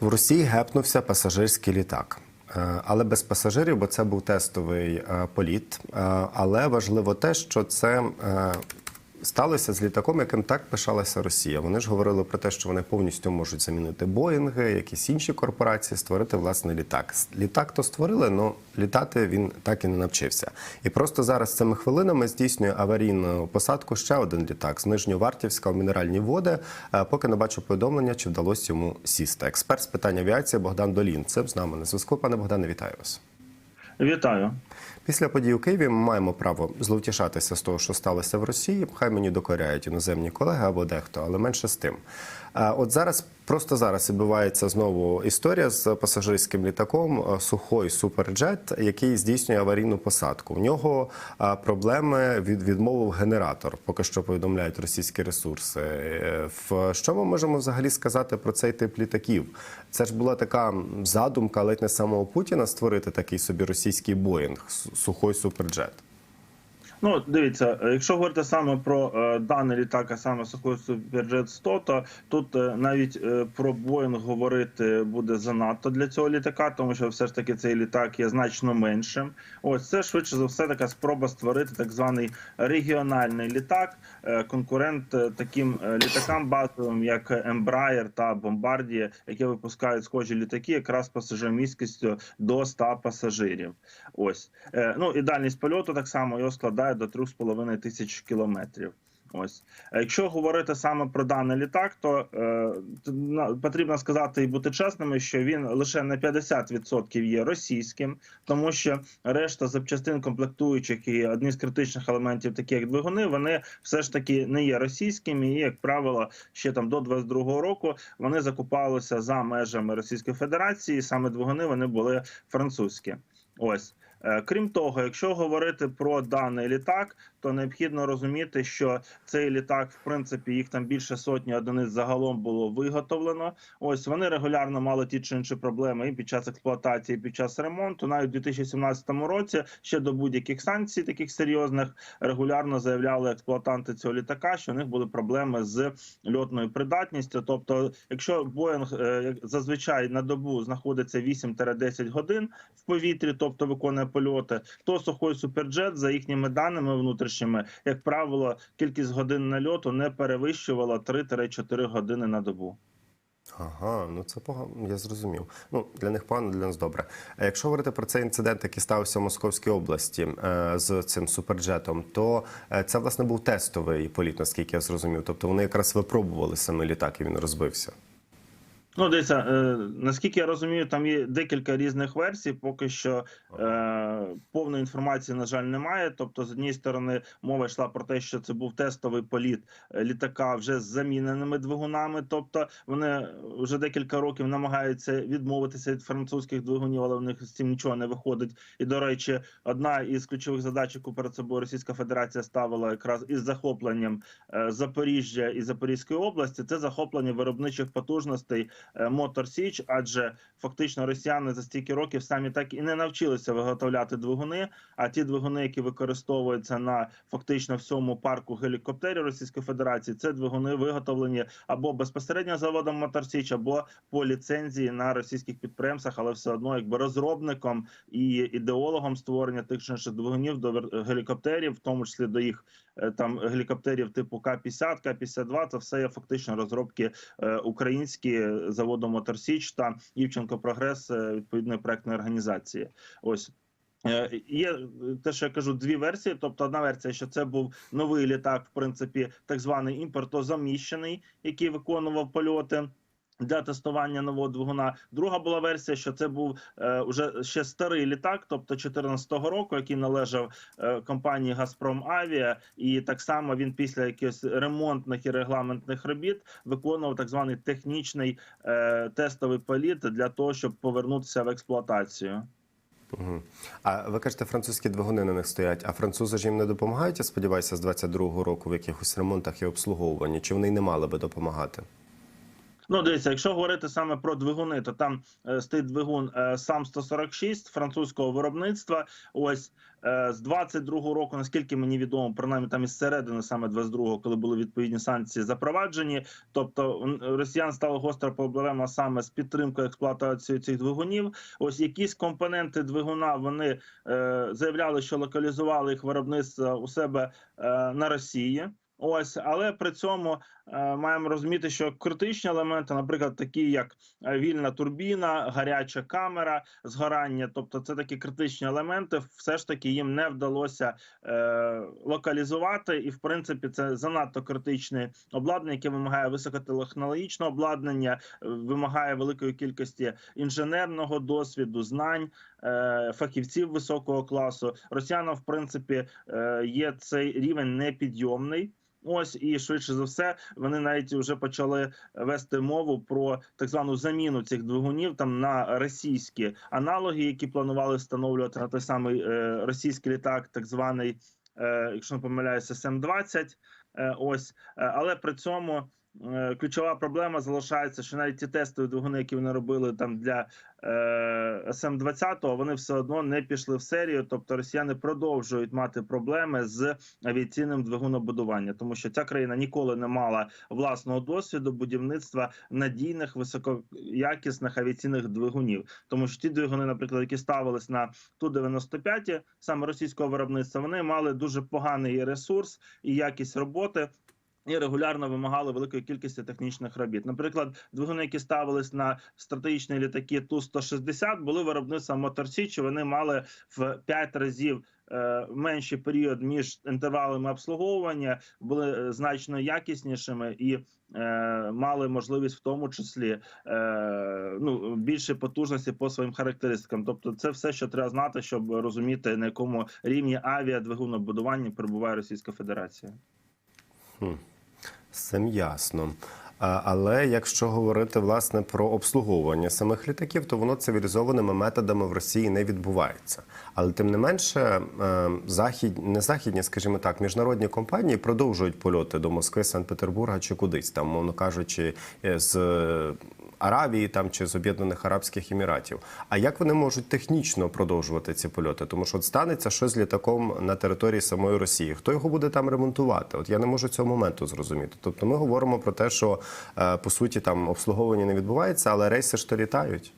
В Росії гепнувся пасажирський літак. Е, Але без пасажирів, бо це був тестовий е, політ. Е, Але важливо те, що це сталося з літаком, яким так пишалася Росія. Вони ж говорили про те, що вони повністю можуть замінити Боїнги, якісь інші корпорації, створити власний літак. Літак то створили, але літати він так і не навчився. І просто зараз цими хвилинами здійснює аварійну посадку ще один літак з Нижньовартівська у мінеральні води. Е, Поки не бачу повідомлення, чи вдалося йому сісти. Експерт з питань авіації Богдан Долін. Це з нами на зв'язку. Пане Богдане, вітаю вас. Вітаю. Після подій у Києві ми маємо право зловтішатися з того, що сталося в Росії. Хай мені докоряють іноземні колеги або дехто, але менше з тим. От зараз, просто зараз відбувається знову історія з пасажирським літаком е, Сухой Суперджет, який здійснює аварійну посадку. У нього проблеми від відмовив генератор. Поки що повідомляють російські ресурси. Е, В що ми можемо взагалі сказати про цей тип літаків? Це ж була така задумка, ледь не самого Путіна створити такий собі російський Боїнг Сухой Суперджет. Ну, дивіться, якщо говорити саме про е, даний літак, а саме Sukhoi Superjet 100, то тут е, навіть е, про Boeing говорити буде занадто для цього літака, тому що все ж таки цей літак є значно меншим. Ось це швидше за все така спроба створити так званий регіональний літак, е, конкурент е, таким е, літакам базовим, як Embraer та Bombardier, які випускають схожі літаки, якраз пасажирмісткістю до 100 пасажирів. Ось Е, ну і дальність польоту так само його складає до 3,5 тисяч кілометрів. Ось, А якщо говорити саме про даний літак, то е, потрібно сказати і бути чесними, що він лише на 50% є російським, тому що решта запчастин комплектуючих і одні з критичних елементів, такі як двигуни, вони все ж таки не є російськими. І як правило, ще там до 22-го року вони закупалися за межами Російської Федерації. Саме двигуни вони були французькі. Ось. Е, Крім того, якщо говорити про даний літак, то необхідно розуміти, що цей літак, в принципі, їх там більше сотні одиниць загалом було виготовлено. Ось вони регулярно мали ті чи інші проблеми і під час експлуатації, і під час ремонту. Навіть у 2017 році ще до будь-яких санкцій, таких серйозних, регулярно заявляли експлуатанти цього літака, що у них були проблеми з льотною придатністю. Тобто, якщо Боїнг е, зазвичай на добу знаходиться 8-10 годин в повітрі, тобто виконує польоти, то сухой суперджет за їхніми даними внутрішніми, як правило, кількість годин нальоту не перевищувала 3-4 години на добу. Ага, ну це погано, я зрозумів. Ну для них погано, для нас добре. А якщо говорити про цей інцидент, який стався в Московській області е, з цим суперджетом, то е, це власне був тестовий політ, наскільки я зрозумів. Тобто вони якраз випробували саме літак, і він розбився. Ну, дивіться, е, наскільки я розумію, там є декілька різних версій. Поки що е, повної інформації, на жаль, немає. Тобто, з однієї сторони, мова йшла про те, що це був тестовий політ е, літака вже з заміненими двигунами. Тобто, вони вже декілька років намагаються відмовитися від французьких двигунів, але в них з цим нічого не виходить. І до речі, одна із ключових задач, яку перед собою Російська Федерація ставила якраз із захопленням е, Запоріжжя і Запорізької області, це захоплення виробничих потужностей. Е, Мотор Січ, адже фактично росіяни за стільки років самі так і не навчилися виготовляти двигуни. А ті двигуни, які використовуються на фактично всьому парку гелікоптерів Російської Федерації, це двигуни виготовлені або безпосередньо заводом Мотор Січ, або по ліцензії на російських підприємствах, але все одно якби розробником і ідеологом створення тих чи інших двигунів до гелікоптерів, в тому числі до їх е, там гелікоптерів типу К-50, К-52, це все є фактично розробки е, українські заводу Мотор Січ та Івченко Прогрес е, відповідної проектної організації. Ось. Е, Є те, що я кажу, дві версії. Тобто, одна версія, що це був новий літак, в принципі, так званий імпортозаміщений, який виконував польоти. Для тестування нового двигуна друга була версія, що це був е, уже ще старий літак, тобто 14-го року, який належав е, компанії Газпром Авіа, і так само він після якихось ремонтних і регламентних робіт виконував так званий технічний е, тестовий політ для того, щоб повернутися в експлуатацію. Угу. А ви кажете, французькі двигуни на них стоять, а французи ж їм не допомагають, я сподіваюся, з 22-го року в якихось ремонтах і обслуговуванні, чи вони й не мали би допомагати? Ну, дивіться, якщо говорити саме про двигуни, то там е, стоїть двигун е, сам 146 французького виробництва. Ось е, з 22-го року, наскільки мені відомо, принаймні там із середини саме 22-го, коли були відповідні санкції запроваджені. Тобто росіян стала гостра проблема саме з підтримкою експлуатації цих двигунів. Ось якісь компоненти двигуна вони заявляли, що локалізували їх виробництво у себе на Росії. Ось, але при цьому маємо розуміти, що критичні елементи, наприклад, такі як е, вільна турбіна, гаряча камера, згорання, тобто це такі критичні елементи, все ж таки їм не вдалося е, локалізувати, і в принципі це занадто критичне обладнання, яке вимагає високотехнологічного обладнання, е, вимагає великої кількості інженерного досвіду, знань, е, фахівців високого класу. Росіянам, в принципі, е, є цей рівень непідйомний. Ось і швидше за все вони навіть вже почали вести мову про так звану заміну цих двигунів там на російські аналоги, які планували встановлювати на той самий е, російський літак, так званий, е, якщо не помиляюся, См-20. Е, ось, Е, але при цьому. Е, Ключова проблема залишається, що навіть ті тестові двигуни, які вони робили там для е, СМ-20, вони все одно не пішли в серію. Тобто росіяни продовжують мати проблеми з авіаційним двигунобудуванням, тому що ця країна ніколи не мала власного досвіду будівництва надійних високоякісних авіаційних двигунів. Тому що ті двигуни, наприклад, які ставились на ту 95 саме російського виробництва, вони мали дуже поганий ресурс і якість роботи. І регулярно вимагали великої кількості технічних робіт. Наприклад, двигуни, які ставились на стратегічні літаки ту 160 були виробництва Моторсічі. Вони мали в 5 разів е, менший період між інтервалами обслуговування, були е, значно якіснішими і е, мали можливість в тому числі е, ну більше потужності по своїм характеристикам. Тобто, це все, що треба знати, щоб розуміти на якому рівні авіадвигунобудування перебуває Російська Федерація. З цим ясно. Але якщо говорити власне про обслуговування самих літаків, то воно цивілізованими методами в Росії не відбувається. Але тим не менше, е, захід не західні, скажімо так, міжнародні компанії продовжують польоти до Москви, Санкт-Петербурга чи кудись там, мовно кажучи, е, з Аравії там чи з Об'єднаних Арабських Еміратів. А як вони можуть технічно продовжувати ці польоти? Тому що от станеться щось з літаком на території самої Росії. Хто його буде там ремонтувати? От я не можу цього моменту зрозуміти. Тобто, ми говоримо про те, що по суті там обслуговування не відбувається, але рейси ж то літають.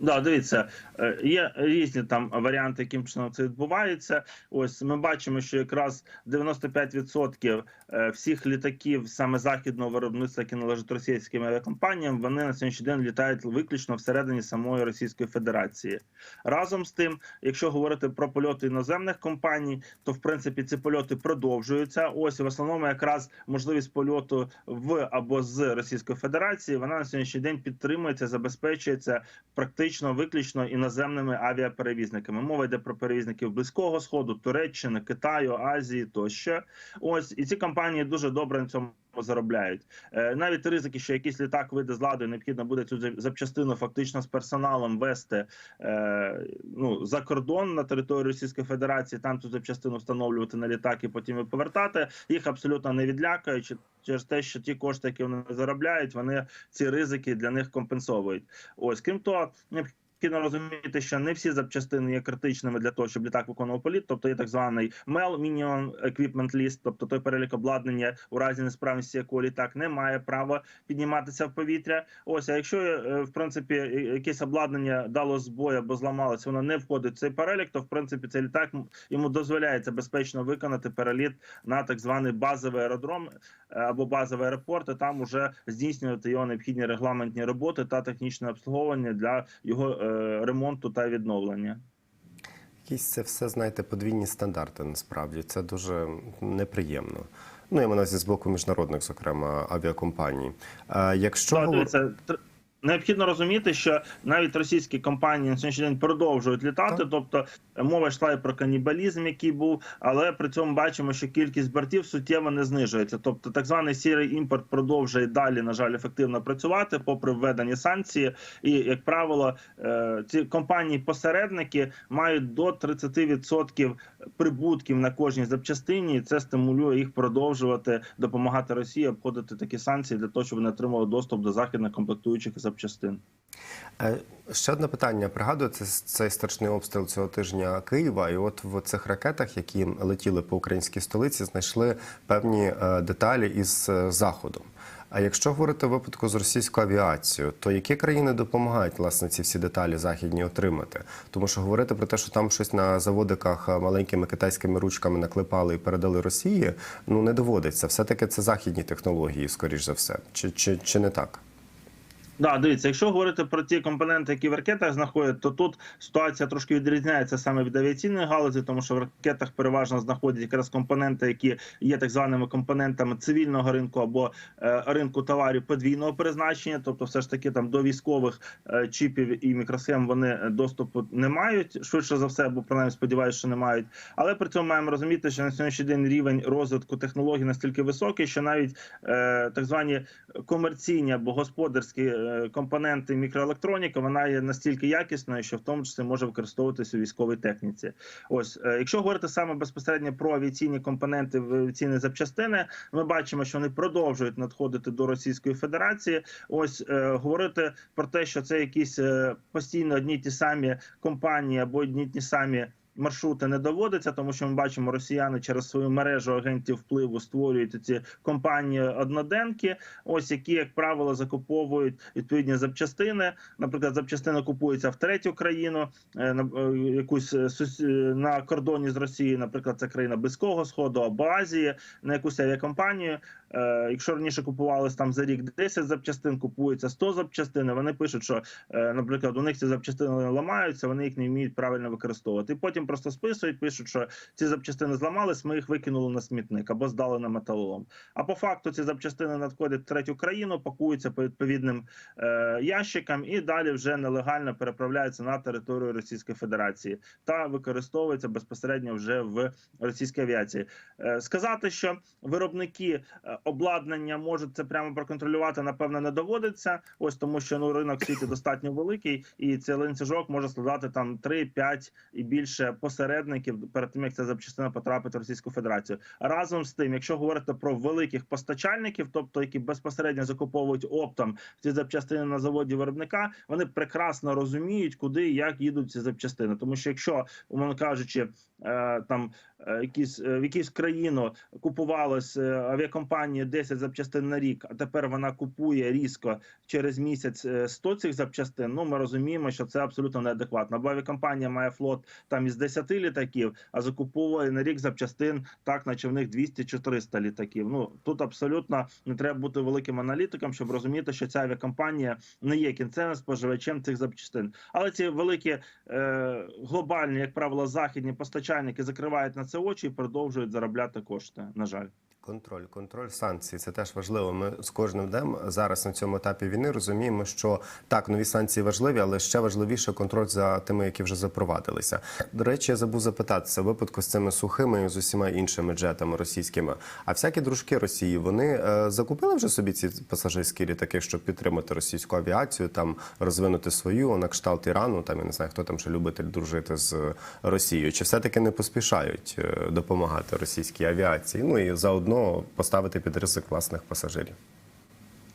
Да, дивіться, е, є різні там варіанти, яким чином це відбувається. Ось ми бачимо, що якраз 95% е, всіх літаків саме західного виробництва, які належать російським авіакомпаніям, вони на сьогоднішній день літають виключно всередині самої Російської Федерації. Разом з тим, якщо говорити про польоти іноземних компаній, то в принципі ці польоти продовжуються. Ось в основному якраз можливість польоту в або з Російської Федерації вона на сьогоднішній день підтримується, забезпечується практично виключно іноземними авіаперевізниками. Мова йде про перевізників близького сходу, Туреччини, Китаю, Азії тощо. Ось і ці компанії дуже добре на цьому. Заробляють Е, навіть ризики, що якийсь літак вийде з ладу, і необхідно буде цю за- запчастину фактично з персоналом вести е, ну за кордон на територію Російської Федерації, там цю запчастину встановлювати на літак і потім повертати. Їх абсолютно не відлякають через те, що ті кошти, які вони заробляють, вони ці ризики для них компенсовують. Ось крім того, необхідно розуміти, що не всі запчастини є критичними для того, щоб літак виконував політ. Тобто є так званий MEL, Minimum Equipment List, тобто той перелік обладнання у разі несправності, якого літак не має права підніматися в повітря. Ось, а якщо е, в принципі е, якесь обладнання дало збой або зламалося, воно не входить в цей перелік, то в принципі цей літак йому дозволяється безпечно виконати переліт на так званий базовий аеродром е, або базовий аеропорт, і там уже здійснювати його необхідні регламентні роботи та технічне обслуговування для його е, ремонту та відновлення. Якісь це все, знаєте, подвійні стандарти насправді. Це дуже неприємно. Ну, я маю на увазі з боку міжнародних, зокрема, авіакомпаній. Якщо говор- дивіться, тр- Необхідно розуміти, що навіть російські компанії на сьогоднішній день продовжують літати. Так. Тобто е, мова йшла і про канібалізм, який був, але при цьому бачимо, що кількість бортів суттєво не знижується. Тобто, так званий сірий імпорт продовжує далі, на жаль, ефективно працювати, попри введені санкції. І як правило, е, ці компанії-посередники мають до 30% прибутків на кожній запчастині, і це стимулює їх продовжувати допомагати Росії обходити такі санкції для того, щоб вони отримали доступ до західних комплектуючих і запчастин. Е, Ще одне питання. Пригадуєте цей страшний обстріл цього тижня Києва? І от в цих ракетах, які летіли по українській столиці, знайшли певні е, деталі із е, заходу. А якщо говорити в випадку з російською авіацією, то які країни допомагають власне ці всі деталі західні отримати? Тому що говорити про те, що там щось на заводиках маленькими китайськими ручками наклепали і передали Росії, ну не доводиться. Все таки це західні технології, скоріш за все, чи, чи, чи не так? Да, дивіться, якщо говорити про ті компоненти, які в ракетах знаходять, то тут ситуація трошки відрізняється саме від авіаційної галузі, тому що в ракетах переважно знаходять якраз компоненти, які є так званими компонентами цивільного ринку або е, ринку товарів подвійного призначення, тобто, все ж таки там до військових е, чіпів і мікросхем вони доступу не мають швидше за все, або принаймні сподіваюся, що не мають. Але при цьому маємо розуміти, що на сьогоднішній день рівень розвитку технологій настільки високий, що навіть е, так звані комерційні або господарські е, компоненти мікроелектроніки, вона є настільки якісною, що в тому числі може використовуватися у військовій техніці. Ось е, якщо говорити саме безпосередньо про авіаційні компоненти авіаційні запчастини, ми бачимо, що вони продовжують надходити до Російської Федерації. Ось е, говорити про те, що це якісь е, постійно одні ті самі компанії або одні ті самі. Маршрути не доводиться, тому що ми бачимо, росіяни через свою мережу агентів впливу створюють ці компанії одноденки, ось які, як правило, закуповують відповідні запчастини. Наприклад, запчастина купується в третю країну, е, на е, якусь е, на кордоні з Росією, наприклад, це країна Близького Сходу або Азії, на якусь авіакомпанію. Е, Якщо раніше купувалось там за рік 10 запчастин, купується 100 запчастин. Вони пишуть, що, е, наприклад, у них ці запчастини ламаються, вони їх не вміють правильно використовувати. І потім просто списують, пишуть, що ці запчастини зламались, ми їх викинули на смітник або здали на металолом. А по факту ці запчастини надходять в третю країну, пакуються по відповідним е, ящикам і далі вже нелегально переправляються на територію Російської Федерації та використовуються безпосередньо вже в російській авіації. Сказати, що виробники обладнання можуть це прямо проконтролювати, напевно, не доводиться. Ось тому, що ну ринок світі достатньо великий, і цей ланцюжок може складати там 3-5 і більше посередників перед тим, як ця запчастина потрапить в Російську Федерацію. Разом з тим, якщо говорити про великих постачальників, тобто які безпосередньо закуповують оптом ці запчастини на заводі виробника, вони прекрасно розуміють, куди і як їдуть ці запчастини. Тому що якщо, умовно кажучи, там е, якісь е, в якусь країну купувалось е, авіакомпанії 10 запчастин на рік, а тепер вона купує різко через місяць е, 100 цих запчастин. Ну ми розуміємо, що це абсолютно неадекватно. Бо авіакомпанія має флот там із 10 літаків, а закуповує на рік запчастин так, наче в них 200-400 літаків. Ну тут абсолютно не треба бути великим аналітиком, щоб розуміти, що ця авіакомпанія не є кінцевим споживачем цих запчастин. Але ці великі е, глобальні, як правило, західні постачальники закривають на це очі і продовжують заробляти кошти. На жаль. Контроль, контроль санкцій це теж важливо. Ми з кожним днем зараз на цьому етапі війни розуміємо, що так, нові санкції важливі, але ще важливіше контроль за тими, які вже запровадилися. До речі, я забув запитатися в випадку з цими сухими і з усіма іншими джетами російськими. А всякі дружки Росії вони е, закупили вже собі ці пасажирські літаки, щоб підтримати російську авіацію, там розвинути свою на кшталт Ірану. Там я не знаю, хто там ще любитель дружити з Росією. Чи все таки не поспішають е, допомагати російській авіації? Ну і заодно поставити під ризик власних пасажирів.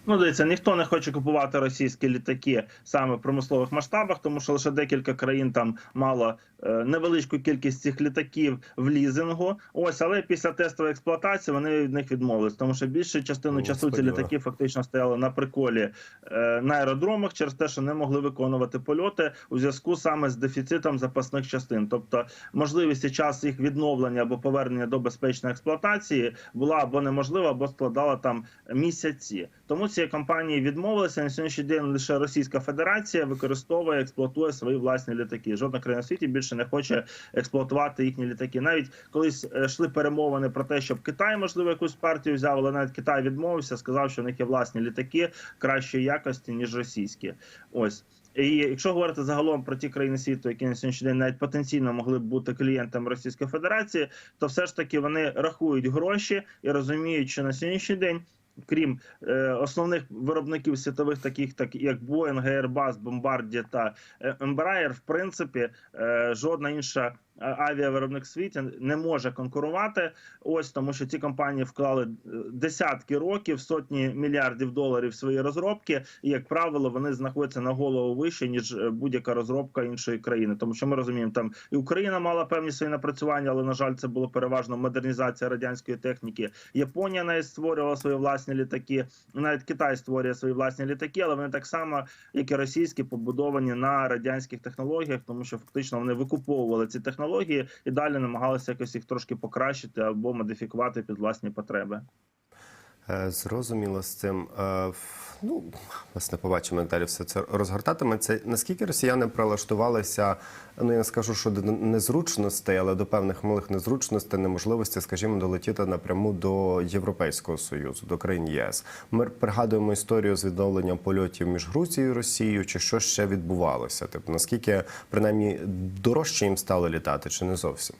Ну, дивіться, ніхто не хоче купувати російські літаки саме в промислових масштабах, тому що лише декілька країн там мало е, невеличку кількість цих літаків в лізингу. Ось, але після тестової експлуатації вони від них відмовились, тому що більшу частину Ну, часу ці літаки фактично стояли на приколі е, на аеродромах через те, що не могли виконувати польоти у зв'язку саме з дефіцитом запасних частин. Тобто можливість і час їх відновлення або повернення до безпечної експлуатації була або неможлива, або складала там місяці. Тому ці компанії відмовилися на сьогоднішній день. Лише Російська Федерація використовує експлуатує свої власні літаки. Жодна країна в світі більше не хоче експлуатувати їхні літаки. Навіть колись е, йшли перемовини про те, щоб Китай можливо якусь партію взяв, але навіть Китай відмовився, сказав, що в них є власні літаки кращої якості ніж російські. Ось. І якщо говорити загалом про ті країни світу, які на сьогоднішній день навіть потенційно могли б бути клієнтами Російської Федерації, то все ж таки вони рахують гроші і розуміють, що на сьогоднішній день. Крім е, основних виробників світових, таких так як Boeing, Airbus, Bombardier та е, Embraer, в принципі, е, жодна інша авіавиробник в світі не може конкурувати. Ось тому, що ці компанії вклали е, десятки років, сотні мільярдів доларів свої розробки, і як правило, вони знаходяться на голову вище ніж е, будь-яка розробка іншої країни. Тому що ми розуміємо, там і Україна мала певні свої напрацювання, але на жаль, це було переважно модернізація радянської техніки. Японія навіть створювала свої власні літаки. Навіть Китай створює свої власні літаки, але вони так само, як і російські, побудовані на радянських технологіях, тому що фактично вони викуповували ці технології і далі намагалися якось їх трошки покращити або модифікувати під власні потреби. Е, Зрозуміло з цим. Е, Ну, власне, побачимо, далі все це розгортатиметься. Наскільки росіяни прилаштувалися, ну я не скажу, що до незручностей, але до певних малих незручностей, неможливості, скажімо, долетіти напряму до Європейського союзу, до країн ЄС. Ми пригадуємо історію з відновленням польотів між Грузією і Росією, чи що ще відбувалося? Тобто, наскільки принаймні дорожче їм стало літати, чи не зовсім?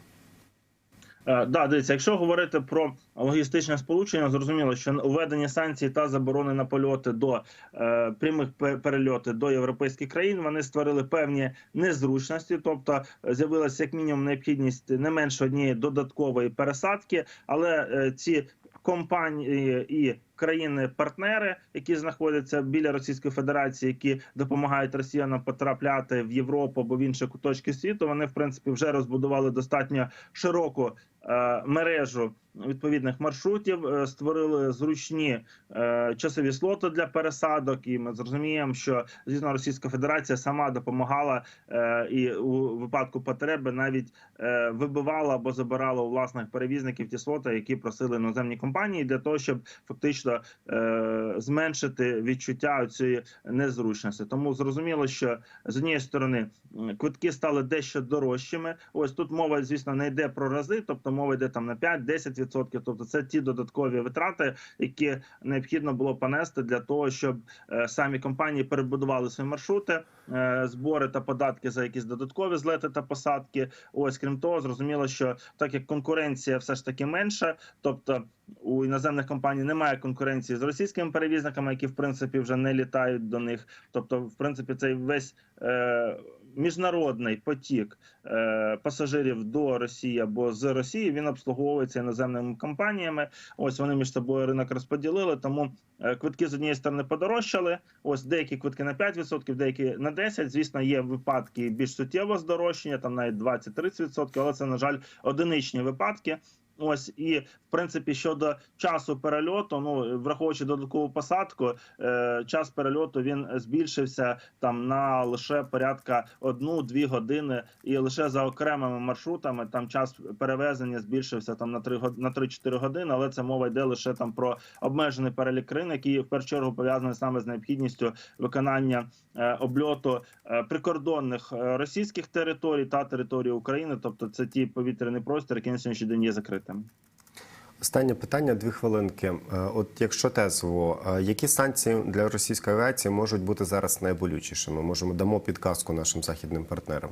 Е, Да, дивіться, якщо говорити про логістичне сполучення, зрозуміло, що введення санкцій та заборони на польоти до е, прямих пе- перельоти до європейських країн, вони створили певні незручності, тобто е, з'явилася як мінімум необхідність не менше однієї додаткової пересадки, але е, ці компанії і країни-партнери, які знаходяться біля Російської Федерації, які допомагають росіянам потрапляти в Європу або в інші куточки світу, вони в принципі вже розбудували достатньо широку мережу відповідних маршрутів, е, створили зручні е, часові слоти для пересадок. І ми зрозуміємо, що звісно Російська Федерація сама допомагала е, і у випадку потреби навіть е, вибивала або забирала у власних перевізників ті слоти, які просили іноземні компанії, для того, щоб фактично е, зменшити відчуття цієї незручності. Тому зрозуміло, що з однієї сторони квитки стали дещо дорожчими. Ось тут мова, звісно, не йде про рази, тобто мова йде там на 5-10%. Тобто, це ті додаткові витрати, які необхідно було понести для того, щоб е, самі компанії перебудували свої маршрути, е, збори та податки за якісь додаткові злети та посадки. Ось крім того, зрозуміло, що так як конкуренція все ж таки менша, тобто у іноземних компаній немає конкуренції з російськими перевізниками, які в принципі вже не літають до них. Тобто, в принципі, цей весь е, міжнародний потік е, пасажирів до Росії або з Росії він обслуговується іноземними компаніями. Ось вони між собою ринок розподілили. Тому е, квитки з однієї сторони подорожчали. Ось деякі квитки на 5%, деякі на 10%. Звісно, є випадки більш суттєвого здорожчання, там навіть 20-30%, але це на жаль одиничні випадки. Ось і в принципі щодо часу перельоту, ну враховуючи додаткову посадку, е, час перельоту він збільшився там на лише порядка одну-дві години, і лише за окремими маршрутами там час перевезення збільшився там на 3 год- на 3-4 години. Але це мова йде лише там про обмежений перелік країн, який в першу чергу пов'язаний саме з необхідністю виконання е, обльоту е, прикордонних е, російських територій та території України, тобто це ті повітряний простір, який на сьогоднішній день є закритим. Останнє питання, дві хвилинки. Е, От якщо тезово, е, які санкції для російської авіації можуть бути зараз найболючішими? Можемо дамо підказку нашим західним партнерам.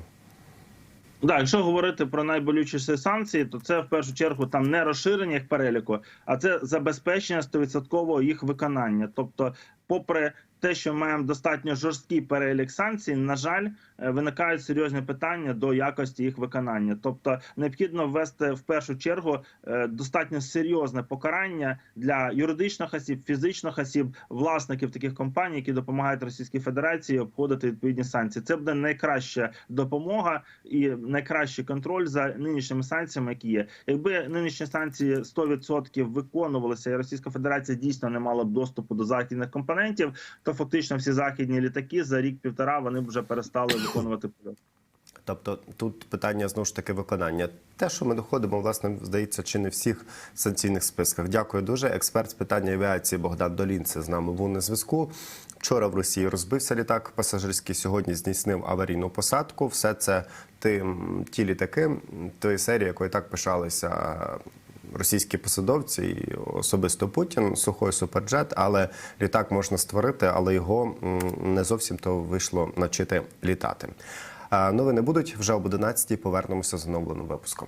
Да, якщо говорити про найболючіші санкції, то це в першу чергу там не розширення їх переліку, а це забезпечення 100% їх виконання. Тобто, попри те, що маємо достатньо жорсткий перелік санкцій, на жаль, е, виникають серйозні питання до якості їх виконання. Тобто, необхідно ввести в першу чергу е, достатньо серйозне покарання для юридичних осіб, фізичних осіб, власників таких компаній, які допомагають Російській Федерації обходити відповідні санкції. Це буде найкраща допомога і найкращий контроль за нинішніми санкціями, які є. Якби нинішні санкції 100% виконувалися, і Російська Федерація дійсно не мала б доступу до західних компонентів, то фактично всі західні літаки за рік-півтора вони вже перестали виконувати польот. Тобто тут питання знову ж таки виконання. Те, що ми доходимо, власне, здається, чи не всіх санкційних списках. Дякую дуже. Експерт з питання авіації Богдан Долінце з нами був на зв'язку. Вчора в Росії розбився літак пасажирський. Сьогодні здійснив аварійну посадку. Все це ті, ті літаки, тої серії, якою так пишалися російські посадовці, і особисто Путін, сухой суперджет, але літак можна створити, але його не зовсім то вийшло навчити літати. Новини будуть вже об 11 Повернемося з оновленим випуском.